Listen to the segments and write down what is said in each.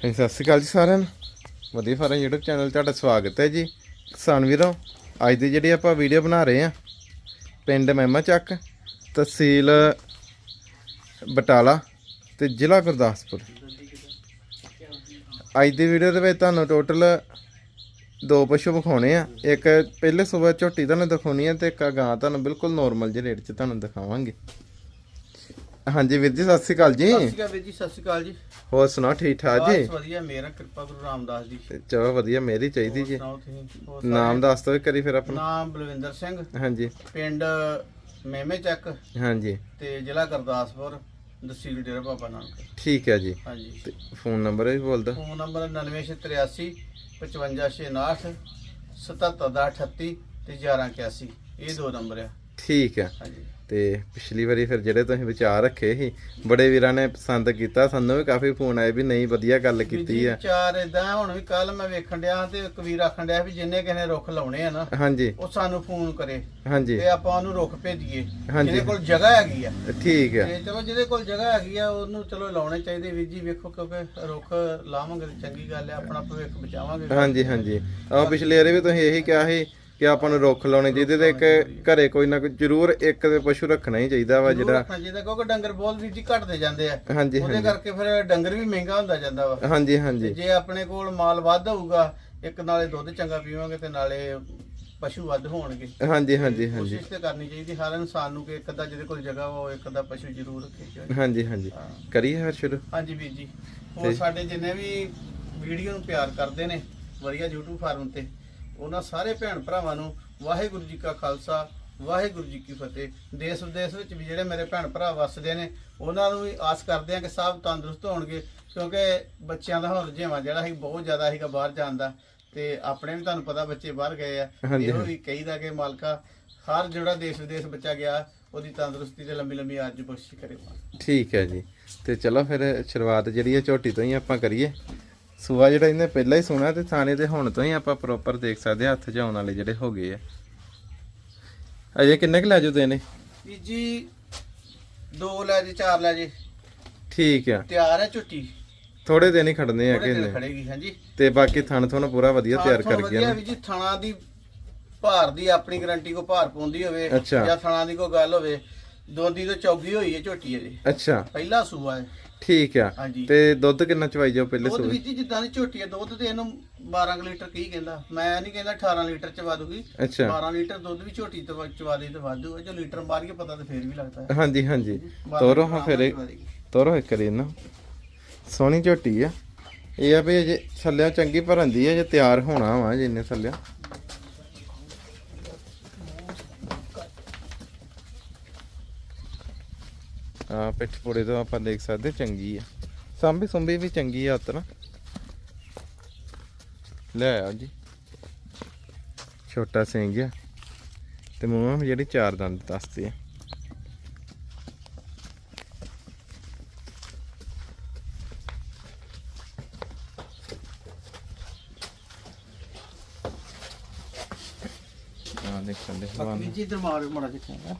ਹਾਂਜੀ, ਸਤਿ ਸ਼੍ਰੀ ਅਕਾਲ ਜੀ ਸਾਰਿਆਂ ਨੂੰ। ਵਧੀਆ ਫਾਰਮ YouTube ਚੈਨਲ ਤੁਹਾਡਾ ਸਵਾਗਤ ਹੈ ਜੀ। ਕਿਸਾਨ ਵੀਰੋ, ਅੱਜ ਦੀ ਜਿਹੜੀ ਆਪਾਂ ਵੀਡੀਓ ਬਣਾ ਰਹੇ ਆ ਪਿੰਡ ਮਹਿਮਾ ਚੱਕ, ਤਹਿਸੀਲ ਬਟਾਲਾ ਤੇ ਜ਼ਿਲ੍ਹਾ ਗੁਰਦਾਸਪੁਰ। ਅੱਜ ਦੀ ਵੀਡੀਓ ਦੇ ਵਿੱਚ ਤੁਹਾਨੂੰ ਟੋਟਲ ਦੋ ਪਸ਼ੂ ਵਿਖਾਉਣੇ ਆ। ਇੱਕ ਪਹਿਲੇ ਸਵੇਰ ਝੋਟੀ ਤੁਹਾਨੂੰ ਦਿਖਾਉਣੀ ਆ ਤੇ ਇੱਕ ਗਾਂ ਤੁਹਾਨੂੰ ਬਿਲਕੁਲ ਨੋਰਮਲ ਜਿਹੇ ਰੇਟ 'ਚ ਤੁਹਾਨੂੰ ਦਿਖਾਵਾਂਗੇ। ਹਾਂਜੀ ਵੀਰ ਜੀ ਸਤਿ ਸ਼੍ਰੀ ਅਕਾਲ ਜੀ। ਸਤਿ ਸ਼੍ਰੀ ਅਕਾਲ ਵੀਰ ਜੀ ਸਤਿ ਸ਼੍ਰੀ ਅਕਾਲ ਜੀ। ਹੋਰ ਸੁਣਾਓ ਠੀਕ ਠਾਕ ਜੀ? ਬਸ ਵਧੀਆ ਮੇਰਾ ਕਿਰਪਾ ਗੁਰੂ ਰਾਮਦਾਸ ਜੀ। ਤੇ ਚਲੋ ਵਧੀਆ ਮੇਰੀ ਚਾਹੀਦੀ ਜੀ। ਨਾਮ ਦੱਸ ਦਿਓ ਕਰੀ ਫਿਰ ਆਪਣਾ। ਨਾਮ ਬਲਵਿੰਦਰ ਸਿੰਘ। ਹਾਂਜੀ। ਪਿੰਡ ਮਹਿਮੇ ਚੱਕ। ਹਾਂਜੀ। ਤੇ ਜ਼ਿਲ੍ਹਾ ਗੁਰਦਾਸਪੁਰ ਤਹਿਸੀਲ ਡੇਰਾ ਬਾਬਾ ਨਾਨਕ। ਠੀਕ ਹੈ ਜੀ। ਹਾਂਜੀ। ਤੇ ਫੋਨ ਨੰਬਰ ਵੀ ਬੋਲ ਦਿਓ ਫੋਨ ਨੰਬਰ 99683 5569 7738 ਤੇ 1181 ਇਹ ਦੋ ਨੰਬਰ ਆ। ਠੀਕ ਹੈ। ਹਾਂਜੀ। ਤੇ ਪਿਛਲੀ ਵਾਰੀ ਫਿਰ ਜਿਹੜੇ ਤੁਸੀਂ ਵਿਚਾਰ ਰੱਖੇ ਸੀ ਬੜੇ ਵੀਰਾਂ ਨੇ ਪਸੰਦ ਕੀਤਾ ਸਾਨੂੰ ਵੀ ਕਾਫੀ ਫੋਨ ਆਏ ਵੀ ਨਹੀਂ ਵਧੀਆ ਗੱਲ ਕੀਤੀ ਆ। ਚਾਰ ਇਦਾਂ ਹੁਣ ਵੀ ਕੱਲ ਮੈਂ ਵੇਖਣ ਡਿਆ ਤੇ ਇੱਕ ਵੀਰ ਆਖਣ ਡਿਆ ਵੀ ਜਿੰਨੇ ਕਿਸੇ ਨੇ ਰੁੱਖ ਲਾਉਣੇ ਆ ਨਾ ਹਾਂਜੀ। ਉਹ ਸਾਨੂੰ ਫੋਨ ਕਰੇ। ਹਾਂਜੀ। ਤੇ ਆਪਾਂ ਉਹਨੂੰ ਰੁੱਖ ਭੇਜੀਏ। ਜਿਹਦੇ ਕੋਲ ਜਗ੍ਹਾ ਹੈਗੀ ਆ। ਠੀਕ ਹੈ ਤੇ ਚਲੋ ਜਿਹਦੇ ਕੋਲ ਜਗ੍ਹਾ ਹੈਗੀ ਆ ਉਹਨੂੰ ਚਲੋ ਲਾਉਣੇ ਚਾਹੀਦੇ ਵੀਰ ਜੀ ਵੇਖੋ ਕਿਉਂਕਿ ਰੁੱਖ ਲਾਵਾਂਗੇ ਤੇ ਚੰਗੀ ਗੱਲ ਹੈ ਆਪਣਾ ਭਵਿੱਖ ਬਚਾਵਾਂਗੇ। ਹਾਂਜੀ ਹਾਂਜੀ। ਆਹ ਪਿਛਲੇ ਵਾਰੀ ਵੀ ਤੁਸੀਂ ਇਹੀ ਕਿਹਾ ਸੀ ਕਿ ਆਪਾਂ ਨੂੰ ਰੁੱਖ ਲਾਉਣੇ ਚਾਹੀਦੇ ਤੇ ਇੱਕ ਘਰੇ ਕੋਈ ਨਾ ਕੋਈ ਜ਼ਰੂਰ ਇੱਕ ਤੇ ਪਸ਼ੂ ਰੱਖਣਾ ਹੀ ਚਾਹੀਦਾ ਵਾ ਜਿਹੜਾ ਰੱਖਣਾ ਚਾਹੀਦਾ ਕਿਉਂਕਿ ਡੰਗਰ ਬਹੁਤ ਵੀਰ ਜੀ ਘਟਦੇ ਜਾਂਦੇ ਆ। ਹਾਂਜੀ ਉਹਦੇ ਹਾਂਜੀ। ਕਰਕੇ ਫਿਰ ਡੰਗਰ ਵੀ ਮਹਿੰਗਾ ਹੁੰਦਾ ਜਾਂਦਾ ਵਾ। ਹਾਂਜੀ ਤੇ ਹਾਂਜੀ ਜੇ ਆਪਣੇ ਕੋਲ ਮਾਲ ਵੱਧ ਹੋਊਗਾ ਇੱਕ ਨਾਲੇ ਦੁੱਧ ਚੰਗਾ ਪੀਵਾਂਗੇ ਤੇ ਨਾਲੇ ਪਸ਼ੂ ਵੱਧ ਹੋਣਗੇ। ਹਾਂਜੀ ਹਾਂਜੀ ਹਾਂਜੀ। ਕੋਸ਼ਿਸ਼ ਤੇ ਕਰਨੀ ਚਾਹੀਦੀ ਹਰ ਇਨਸਾਨ ਨੂੰ ਕਿ ਇੱਕ ਅੱਧਾ ਜਿਹਦੇ ਕੋਲ ਜਗ੍ਹਾ ਵਾ ਉਹ ਇੱਕ ਅੱਧਾ ਪਸ਼ੂ ਜ਼ਰੂਰ ਰੱਖੇ ਹਾਂਜੀ ਹਾਂਜੀ। ਕਰੀਏ ਸ਼ੁਰੂ? ਹਾਂਜੀ ਵੀਰ ਜੀ। ਹੋਰ ਸਾਡੇ ਜਿੰਨੇ ਵੀ ਵੀਡੀਓ ਨੂੰ ਪਿਆਰ ਕਰਦੇ ਨੇ ਵਧੀਆ YouTube ਫਾਰਮ ਤੇ ਉਹਨਾਂ ਸਾਰੇ ਭੈਣ ਭਰਾਵਾਂ ਨੂੰ ਵਾਹਿਗੁਰੂ ਜੀ ਕਾ ਖਾਲਸਾ ਵਾਹਿਗੁਰੂ ਜੀ ਕੀ ਫਤਿਹ। ਦੇਸ਼ ਵਿਦੇਸ਼ ਵਿੱਚ ਵੀ ਜਿਹੜੇ ਮੇਰੇ ਭੈਣ ਭਰਾ ਵੱਸਦੇ ਨੇ ਉਹਨਾਂ ਨੂੰ ਵੀ ਆਸ ਕਰਦੇ ਆ ਕਿ ਸਭ ਤੰਦਰੁਸਤ ਹੋਣਗੇ ਕਿਉਂਕਿ ਬੱਚਿਆਂ ਦਾ ਹੁਣ ਰੁਝੇਵਾਂ ਜਿਹੜਾ ਸੀ ਬਹੁਤ ਜ਼ਿਆਦਾ ਸੀਗਾ ਬਾਹਰ ਜਾਣ ਦਾ। ਤੇ ਆਪਣੇ ਵੀ ਤੁਹਾਨੂੰ ਪਤਾ ਬੱਚੇ ਬਾਹਰ ਗਏ ਆ। ਇਹੋ ਵੀ ਕਹੀਦਾ ਕਿ ਮਾਲਕਾ ਹਰ ਜਿਹੜਾ ਦੇਸ਼ ਵਿਦੇਸ਼ ਬੱਚਾ ਗਿਆ ਉਹਦੀ ਤੰਦਰੁਸਤੀ ਤੇ ਲੰਮੀ ਲੰਮੀ ਅੱਜ ਬਖਸ਼ੀ ਕਰੇ। ਠੀਕ ਹੈ ਜੀ। ਤੇ ਚਲੋ ਫਿਰ ਸ਼ੁਰੂਆਤ ਜਿਹੜੀ ਹੈ ਝੋਟੀ ਤੋਂ ਹੀ ਆਪਾਂ ਕਰੀਏ। ਸੂਆ ਜਿਹੜਾ ਇਹਨੇ ਪਹਿਲਾਂ ਹੀ ਸੁਣਾ ਤੇ ਥਾਣੇ ਤੇ ਹੁਣ ਤੋਂ ਹੀ ਆਪਾਂ ਪ੍ਰੋਪਰ ਦੇਖ ਸਕਦੇ ਹੱਥ 'ਚ ਆਉਣ ਵਾਲੇ ਜਿਹੜੇ ਹੋ ਗਏ ਆ। ਅਜੇ ਕਿੰਨੇ ਕੁ ਲੈ ਜੂ ਨੇ ਵੀਰ ਜੀ ਦੋ ਲੈ ਜੇ ਚਾਰ ਲੈ ਜੇ। ਠੀਕ ਆ। ਤਿਆਰ ਹੈ ਝੁੱਟੀ। ਥੋੜੇ ਦਿਨ ਹੀ ਖੜਨੇ ਆ ਦਿਨ ਕਿ ਖੜੇਗੀ ਹਾਂਜੀ। ਤੇ ਬਾਕੀ ਥਣ ਤੋਂ ਪੂਰਾ ਵਧੀਆ ਤਿਆਰ ਕਰ ਵਧੀਆ ਗਿਆ ਵੀ ਜੀ ਥਣਾ ਦੀ ਭਾਰ ਦੀ ਆਪਣੀ ਗਾਰੰਟੀ ਕੋ ਭਾਰ ਪਾਉਂਦੀ ਹੋਵੇ। ਜਾਂ ਥਣਾ ਦੀ ਕੋਈ ਗੱਲ ਹੋਵੇ ਦੋਦੀ ਤੋਂ ਚੌਗੀ ਹੋਈ ਹੈ ਝੋਟੀ ਇਹਦੀ ਅੱਛਾ। ਪਹਿਲਾ ਸੂਆ ਹੈ। ਠੀਕ ਆ। ਹਾਂਜੀ। ਤੇ ਦੁੱਧ ਕਿੰਨਾ ਚਵਾਈ ਜਾਓ ਪਹਿਲੇ ਦੁੱਧ ਸੂਏ ਜਿੱਦਾਂ ਦੀ ਝੋਟੀ ਹੈ ਦੁੱਧ ਤੇ ਇਹਨੂੰ 12 ਕੁ ਲੀਟਰ ਕੀ ਕਹਿੰਦਾ? ਮੈਂ ਨਹੀਂ ਕਹਿੰਦਾ 18 ਲੀਟਰ ਚ ਵਾਦੂਗੀ ਅੱਛਾ। 12 ਲੀਟਰ ਦੁੱਧ ਵੀ ਝੋਟੀ ਤੋਂ ਚਵਾ ਦੇ ਤੇ ਵਾਧੂ ਜੋ। ਲੀਟਰ ਮਾਰੀਏ ਪਤਾ ਤੇ ਫੇਰ ਵੀ ਲੱਗਦਾ। ਹੈ ਹਾਂਜੀ। ਹਾਂਜੀ 12 ਤੋਰੋ ਹਾਂ ਫਿਰ ਚਵਾ ਦੇਗੀ। ਤੋਰੋ ਇੱਕ ਕਰੀ ਨਾ ਸੋਹਣੀ ਝੋਟੀ ਆ। ਇਹ ਆ ਵੀ ਜੇ ਥੱਲਿਆਂ ਚੰਗੀ ਭਰੰਦੀ ਆ ਜੇ ਤਿਆਰ ਹੋਣਾ ਵਾ ਜਿੰਨੇ ਥੱਲਿਆਂ ਪਿੱਠ ਪੋੜੇ ਤੋਂ ਆਪਾਂ ਦੇਖ ਸਕਦੇ ਚੰਗੀ ਆ। ਸੰਭੀ ਸੰਭੀ ਵੀ ਚੰਗੀ ਆ ਉਤਨਾ ਲੈ ਆ ਜੀ। ਛੋਟਾ ਸਿੰਘ ਆ। ਤੇ ਵਿੱਚ ਜਿਹੜੀ ਚਾਰ ਦੰਦ ਦੱਸਦੇ ਆ। ਆ ਦੇਖ ਸਕਦੇ ਬਾਕੀ ਹਵਾਨਾ ਵੀਰ ਜੀ ਮਾਰ ਮੜਾ ਜਿਹਾ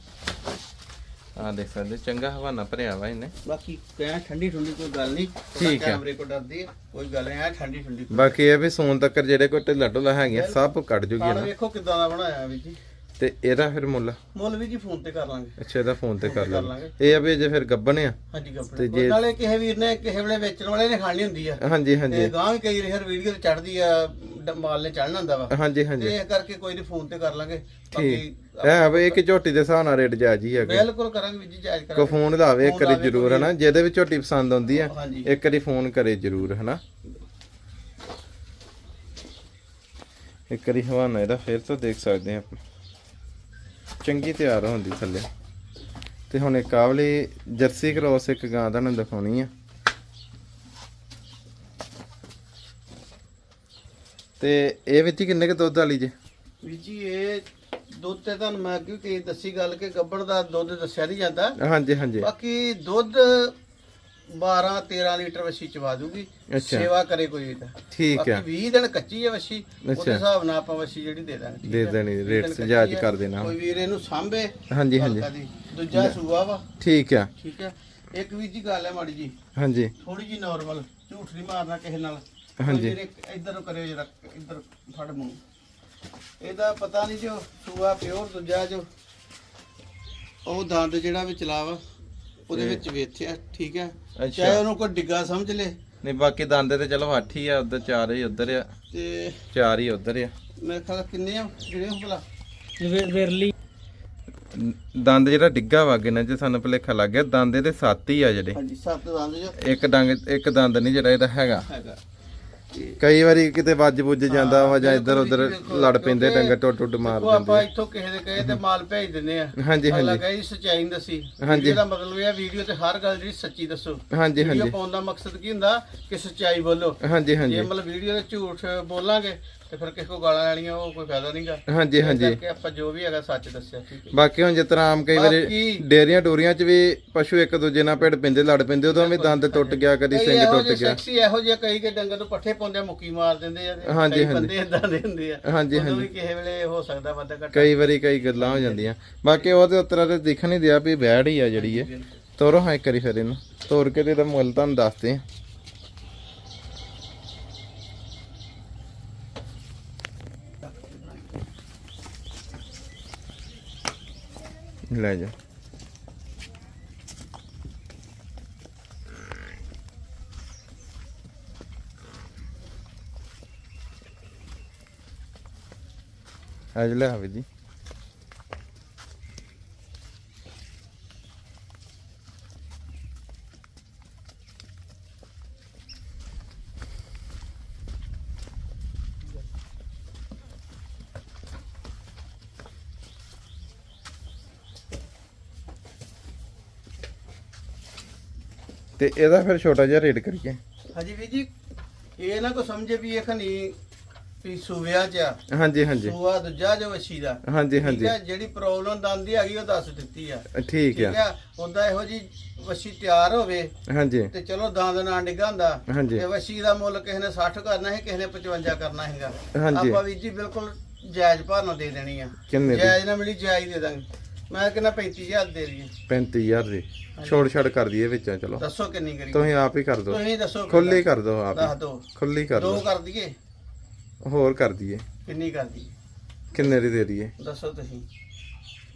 ਆ ਦੇਖ ਸਕਦੇ ਚੰਗਾ ਹਵਾਨਾ ਭਰਿਆ ਵਾ ਇਹਨੇ। ਬਾਕੀ ਕਹਿ ਠੰਡੀ ਠੰਡੀ ਕੋਈ ਗੱਲ ਨਹੀਂ ਠੀਕ ਹੈ। ਕੈਮਰੇ ਕੋ ਡਰਦੀ ਹੈ, ਕੋਈ ਗੱਲ ਨਹੀਂ ਐ ਠੰਡੀ ਠੰਡੀ ਬਾਕੀ ਇਹ ਵੀ ਸੂਨ ਤੱਕ ਜਿਹੜੇ ਕੋਈ ਢਿੱਲਾ ਢੁੱਲਾ ਹੈਗੀਆਂ ਸਭ ਕੱਢ ਜੂਗੀ ਨਾ। ਵੇਖੋ ਕਿਦਾਂ ਦਾ ਬਣਾਇਆ ਵੀ ਜੀ। ਤੇ ਇਹਦਾ ਫਿਰ ਮੁੱਲ? ਮੁੱਲ ਵੀ ਜੀ ਫੋਨ ਤੇ ਕਰ ਲਾਂਗੇ ਅੱਛਾ ਇਹਦਾ ਫੋਨ ਤੇ ਕਰ ਲਾਂਗੇ। ਇਹ ਆ ਵੀ ਜੇ ਫਿਰ ਗੱਬਣ ਆ। ਹਾਂਜੀ ਤੇ ਕੱਪੜੇ ਜੇ- ਨਾਲੇ ਕਿਸੇ ਵੀਰ ਨੇ ਕਿਸੇ ਵੇਲੇ ਵੇਚਣ ਵਾਲੇ ਨੇ ਖਾਣੀ ਹੁੰਦੀ ਆ। ਹਾਂਜੀ ਤੇ ਹਾਂਜੀ ਗਾਂ ਵੀ ਕਈ ਹਰ ਵੀਡੀਓ ਤੇ ਚੜਦੀ ਆ ਮਾਲ ਨੇ ਚੜਨਾ ਹੁੰਦਾ ਵਾ। ਹਾਂਜੀ ਤੇ ਹਾਂਜੀ ਇਹ ਕਰਕੇ ਕੋਈ ਨਹੀਂ ਫੋਨ ਤੇ ਕਰ ਲਾਂਗੇ। ਠੀਕ। ਇਹ ਵੀ ਇੱਕ ਝੋਟੀ ਦੇ ਹਿਸਾਬ ਨਾਲ ਰੇਟ ਜਾਇਜ਼ ਹੀ ਹੈਗਾ। ਬਿਲਕੁਲ ਕਰਾਂਗੇ ਵੀ ਜੀ ਜਾਇਜ਼ ਕੋ ਕਰਾਂਗੇ ਫੋਨ ਲਾਵੇ ਇੱਕ ਵਾਰੀ ਜ਼ਰੂਰ ਹਨਾ? ਜਿਹਦੇ ਵਿੱਚ ਝੋਟੀ ਪਸੰਦ ਆਉਂਦੀ ਆ ਇੱਕ ਵਾਰੀ ਫੋਨ ਕਰੇ ਜ਼ਰੂਰ ਹਨਾ? ਇੱਕ ਵਾਰੀ ਹਵਾਨਾ ਇਹਦਾ ਫਿਰ ਤੋਂ ਦੇਖ ਸਕਦੇ ਆ ਆਪਾਂ। ਚੰਗੀ ਤਿਆਰ ਹੁੰਦੀ ਥੱਲੇ। ਤੇ ਹੁਣ ਇੱਕ ਆਵਲੀ ਜਰਸੀ ਕ੍ਰੋਸ ਇੱਕ ਗਾਂ ਦਾ ਨੂੰ ਦਿਖਾਉਣੀ ਆ। ਤੇ ਇਹ ਵਿੱਚ ਕਿੰਨੇ ਕ ਦੁੱਧ ਵਾਲੀ ਜੇ? ਵੀ ਜੀ ਇਹ ਦੁੱਧ ਤੇ ਤੁਹਾਨੂੰ ਮੈਂ ਅੱਗੇ ਕਹੀ ਦੱਸੀ ਗੱਲ ਕਿ ਗੱਬੜ ਦਾ ਦੁੱਧ ਦੱਸਿਆ ਨਹੀਂ ਜਾਂਦਾ। ਹਾਂਜੀ ਹਾਂਜੀ। ਬਾਕੀ ਦੁੱਧ 12 13 ਲੀਟਰ ਵਛੀ ਚਵਾ ਦੂਗੀ। ਅੱਛਾ। ਸੇਵਾ ਕਰੇ ਕੋਈ ਤਾਂ। ਠੀਕ ਆ। ਬਾਕੀ 20 ਦਿਨ ਕੱਚੀ ਹੈ ਵਛੀ ਉਹਦੇ ਅੱਛਾ। ਹਿਸਾਬ ਨਾਲ ਆਪਾਂ ਵਛੀ ਜਿਹੜੀ ਦੇ ਦਾਂਗੇ ਠੀਕ ਦੇ ਹੈ? ਦੇਣੀ, 20 ਰੇਟ ਕੱਚੀ ਹੈ, ਕਰ ਦੇਣਾ। ਕੋਈ ਵੀਰ ਇਹਨੂੰ ਸਾਂਭੇ ਹਾਂਜੀ ਹਾਂਜੀ। ਹਲਕਾ ਦੀ। ਦੂਜਾ ਸੂਆ ਵਾ। ਠੀਕ ਆ। ਠੀਕ ਹੈ ਇੱਕ ਵੀ ਜੀ ਗੱਲ ਹੈ ਮਾੜੀ ਜੀ। ਹਾਂਜੀ। ਥੋੜੀ ਜੀ ਨਾਰਮਲ ਝੂਠ ਨਹੀਂ ਮਾਰਨਾ ਕਿਸੇ ਨਾਲ। ਹਾਂਜੀ। ਇੱਧਰ ਕਰਿਓ ਜਰਾ ਇੱਧਰ ਫੜ ਮੂੰਹ। ਇਹਦਾ ਪਤਾ ਨਹੀਂ ਜੋ ਸੂਆ ਪਿਓਰ ਦੂਜਾ ਜੋ ਉਹ ਦੰਦ ਜਿਹੜਾ ਵਿੱਚ ਲਾਵਾ ਉਹਦੇ ਵਿੱਚ ਵੇਥਿਆ ਠੀਕ ਹੈ। ਚਾਹੇ ਉਹਨੂੰ ਕੋਈ ਡਿੱਗਾ ਸਮਝ ਲੇ। ਨਹੀਂ ਬਾਕੀ ਦੰਦ ਤੇ ਚਲੋ ਅੱਠ ਹੀ ਆ ਉਧਰ ਚਾਰ ਹੀ ਉਧਰ ਆ। ਤੇ ਚਾਰ ਹੀ ਉਧਰ ਆ। ਮੇਰੇ ਖਿਆਲ ਕਿੰਨੇ ਆ ਜਿਹੜੇ ਉਹ ਭਲਾ? ਵਿਰਲੀ। ਦੰਦ ਜਿਹੜਾ ਡਿੱਗਾ ਵਾ ਗਿਨਾਂ ਚ ਸਾਨੂੰ ਭੁਲੇਖਾ ਲੱਗ ਗਿਆ ਦੰਦ ਇਹਦੇ ਸੱਤ ਹੀ ਆ ਜਿਹੜੇ। ਹਾਂਜੀ ਸੱਤ ਦੰਦ ਜੋ। ਇੱਕ ਡੰਗ ਇੱਕ ਦੰਦ ਨਹੀਂ ਜਿਹੜਾ ਇਹਦਾ ਹੈਗਾ। ਹੈਗਾ। ਤੇ ਕਈ ਵਾਰੀ ਕਿਤੇ ਵੱਜ ਬੁੱਜ ਜਾਂਦਾ ਵਾ ਜਾਂ ਇੱਧਰ ਉਧਰ ਲੜ ਪੈਂਦੇ ਡੰਗਰ ਟੁੱਟ ਟੁੱਟ ਮਾਰ ਦੇਖੋ ਆਪਾਂ ਦਿੰਦੇ ਇੱਥੋਂ ਕਿਸੇ ਦੇ ਕਹੇ ਤੇ ਮਾਲ ਭੇਜ ਦਿੰਦੇ ਆ। ਹਾਂਜੀ ਅਗਲਾ ਹਾਂਜੀ। ਕਹੇ ਜੀ ਸੱਚਾਈ ਨਹੀਂ ਦੱਸੀ। ਹਾਂਜੀ। ਇਹਦਾ ਮਤਲਬ ਇਹ ਆ ਵੀਡੀਓ ਤੇ ਹਰ ਗੱਲ ਜਿਹੜੀ ਸੱਚੀ ਦੱਸੋ। ਹਾਂਜੀ ਵੀਡੀਓ ਹਾਂਜੀ। ਪਾਉਣ ਦਾ ਮਕਸਦ ਕੀ ਹੁੰਦਾ? ਕਿ ਸੱਚਾਈ ਬੋਲੋ। ਹਾਂਜੀ ਜੇ ਹਾਂਜੀ ਮਤਲਬ ਵੀਡੀਓ ਦੇ ਝੂਠ ਬੋਲਾਂਗੇ ਤੇ ਫਿਰ ਕਿਸੇ ਕੋ ਗਾਲਾਂ ਲੈਣੀਆਂ ਉਹ ਕੋਈ ਫਾਇਦਾ ਨਹੀਂਗਾ ਹਾਂਜੀ ਹਾਂਜੀ। ਕਿ ਆਪਾਂ ਜੋ ਵੀ ਹੈਗਾ ਸੱਚ ਦੱਸਿਆ ਠੀਕ ਹੈ। ਬਾਕੀ ਹੁਣ ਜਿਸ ਤਰ੍ਹਾਂ ਆਮ ਕਈ ਵਾਰੀ ਬਾਕੀ- ਡੇਰੀਆਂ ਡੋਰੀਆਂ 'ਚ ਵੀ ਪਸ਼ੂ ਇੱਕ ਦੂਜੇ ਨਾਲ ਭਿੜ ਪੈਂਦੇ ਲੜ ਪੈਂਦੇ ਉਦੋਂ ਵੀ ਦੰਦ ਟੁੱਟ ਗਿਆ ਕਦੀ ਸਿੰਘ ਟੁੱਟ ਗਿਆ। ਸੈਕਸੀ ਇਹੋ ਜਿਹੇ ਕਈ ਕੇ ਡੰਗਰ ਨੂੰ ਪੱਠੇ ਪਾਉਂਦੇ ਆ, ਮੁੱਕੀ ਮਾਰ ਦਿੰਦੇ ਆ ਤੇ ਹਾਂਜੀ, ਕਈ ਹਾਂਜੀ। ਬੰਦੇ ਇਦਾਂ ਦੇ ਹੁੰਦੇ ਆ। ਹਾਂਜੀ, ਉਦੋਂ ਹਾਂਜੀ। ਵੀ ਕਿਸੇ ਵੇਲੇ ਹੋ ਸਕਦਾ ਵਾਧਾ ਘਟਾ। ਕਈ ਵਾਰੀ ਕਈ ਗੱਲਾਂ ਹੋ ਜਾਂਦੀਆਂ। ਬਾਕੀ ਉਹਦੇ ਉੱਤਰਾ ਤੇ ਦਿਖ ਨਹੀਂ ਦਿਆ ਵੀ ਬੈੜ ਹੀ ਆ ਜਿਹੜੀ ਇਹ। ਤੋਰੋ ਹਾਂ ਇੱਕ ਵਾਰੀ ਫਿਰ ਇਹਨੂੰ। ਤੋਰ ਕੇ ਤੇ ਇਹਦਾ ਮੁੱਲ ਤੁਹਾਨੂੰ ਦੱਸਦੇ ਆ। ਲੈ ਜਾ ਅੱਜ ਤੇ ਇਹਦਾ ਫਿਰ ਛੋਟਾ ਜਿਹਾ ਰੇਟ ਕਰੀਏ। ਹਾਂਜੀ ਵੀਰ ਜੀ ਇਹ ਨਾ ਕੋ ਸਮਝੇ ਵੀ ਇਹ ਖਨੀ ਵੀ ਸੂਵਿਆ ਚ ਆ। ਹਾਂਜੀ ਹਾਂਜੀ। ਸੂਆ ਦੂਜਾ ਜੋ ਵਛੀ ਦਾ। ਹਾਂਜੀ ਠੀਕ ਹਾਂਜੀ। ਹੈ ਜਿਹੜੀ ਪ੍ਰੋਬਲਮ ਦੰਦ ਹੈਗੀ ਉਹ ਦੱਸ ਦਿੱਤੀ ਆ। ਠੀਕ ਠੀਕ ਆ ਹੈ ਉਹਦਾ ਇਹੋ ਜੀ ਵਛੀ ਤਿਆਰ ਹੋਵੇ ਹਾਂਜੀ। ਤੇ ਚਲੋ ਦੰਦ ਨਾ ਡਿੱਗਾ ਹੁੰਦਾ। ਹਾਂਜੀ। ਤੇ ਵਛੀ ਦਾ ਮੁੱਲ ਕਿਸੇ ਨੇ 60 ਕਰਨਾ ਸੀ ਕਿਸੇ ਨੇ 55 ਕਰਨਾ ਹੈਗਾ। ਆਪਾਂ ਵੀਰ ਜੀ ਬਿਲਕੁਲ ਜਾਇਜ਼ ਭਾਅ ਨਾਲ ਦੇ ਦੇਣੀ ਆ। ਜਾਇਜ਼ ਨਾ ਮਿਲੀ ਜਾਇਜ਼ ਦੇ ਦਾਂਗੇ। ਮੈਂ ਕਿੰਨਾ 35000 ਦੇ ਦਈਏ। 35000 ਦੀ। ਛੋੜ ਛੜ ਕਰ ਦਈਏ ਵਿੱਚੋਂ ਚਲੋ। ਦੱਸੋ ਕਿੰਨੀ ਕਰੀ ਤੁਸੀਂ ਆਪ ਹੀ ਕਰ ਦਿਓ। ਤੁਸੀਂ ਦੱਸੋ ਖੁੱਲੀ ਕਰ ਦਿਓ ਆਪ ਦੱਸ ਹੀ ਦੋ ਖੁੱਲੀ ਕਰ ਦੋ ਦਿਓ। ਕਰ ਦਈਏ। ਹੋਰ ਕਰ ਦਈਏ। ਕਿੰਨੀ ਕਰ ਦਈਏ? ਕਿੰਨੇ ਦੀ ਦੇ ਦਈਏ? ਦੱਸੋ ਤੁਸੀਂ।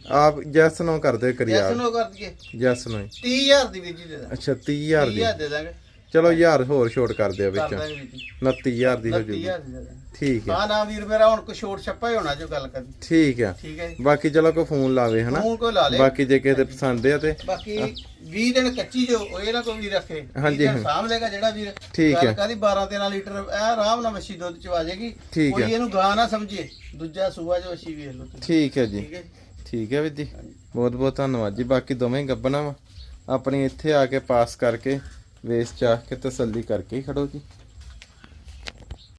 ਆਪ ਜੈਸ ਨੋ ਕਰਦੇ ਕਰੀ ਜੈਸ ਆਪ ਨੂੰ ਕਰ ਦਈਏ। ਜੈਸ ਨੋ 30000 ਦੀ ਵੀਰ ਜੀ ਦੇ ਦਾਂਗੇ। ਅੱਛਾ 30000 ਦੀ। 30000 ਦੇ ਦਾਂਗੇ। ਚਲੋ ਯਾਰ ਹੋਰ ਛੋਟ ਕਰ ਦਿਓ ਕਰ ਵਿੱਚੋਂ ਦਾਂਗੇ ਵੀਰ ਜੀ 29000 ਦੀ ਹੋ ਜੂਗੀ। 30000 ਦੀ ਦੇ ਦਾਂਗੇ। ਠੀਕ ਹੈ। ਹਾਂ ਨਾ ਵੀਰ ਮੇਰਾ ਹੁਣ ਕੋਈ ਛੋਟ ਛੱਪਾ ਹੀ ਹੋਣਾ ਜੋ ਗੱਲ ਕਰਦੀ ਠੀਕ ਹੈ। ਠੀਕ ਹੈ ਜੀ। ਬਾਕੀ ਚਲੋ ਕੋਈ ਫੋਨ ਲਾਵੇ ਹਨਾ? ਫੋਨ ਕੋਈ ਲਾ ਲੇ। ਬਾਕੀ ਜੇ ਕਿਸੇ ਦੇ ਪਸੰਦ ਆ ਤੇ ਬਾਕੀ 20 ਦਿਨ ਕੱਚੀ ਜੋ ਉਹ ਇਹ ਨਾ ਕੋਈ ਵੀ ਰੱਖੇ ਹਾਂਜੀ, ਹਾਂਜੀ। ਸਾਂਭ ਲੇਗਾ ਜਿਹੜਾ ਵੀਰ। ਠੀਕ ਹੈ। ਕਦੀ 12 13 ਲੀਟਰ ਐ ਆਰਾਮ ਨਾਲ ਮੱਛੀ ਦੁੱਧ ਚਵਾ ਜਾਏਗੀ ਠੀਕ ਕੋਈ ਹੈ। ਇਹਨੂੰ ਗਾਂ ਨਾ ਸਮਝੇ। ਦੂਜਾ ਸੂਆ ਜੋ ਅਸੀਂ ਵੇਖ ਲਓ ਤੁਸੀਂ। ਠੀਕ ਹੈ ਜੀ। ਠੀਕ ਹੈ ਠੀਕ ਹੈ ਵੀਰ ਜੀ। ਬਹੁਤ ਬਹੁਤ ਧੰਨਵਾਦ ਜੀ। ਬਾਕੀ ਦੋਵੇਂ ਗੱਬਣਾ ਵਾ। ਆਪਣੀ ਇੱਥੇ ਆ ਕੇ ਪਾਸ ਕਰਕੇ ਵੇਸ ਚਾਹ ਕੇ ਤਸੱਲੀ ਕਰਕੇ ਹੀ ਖੜੋ ਜੀ।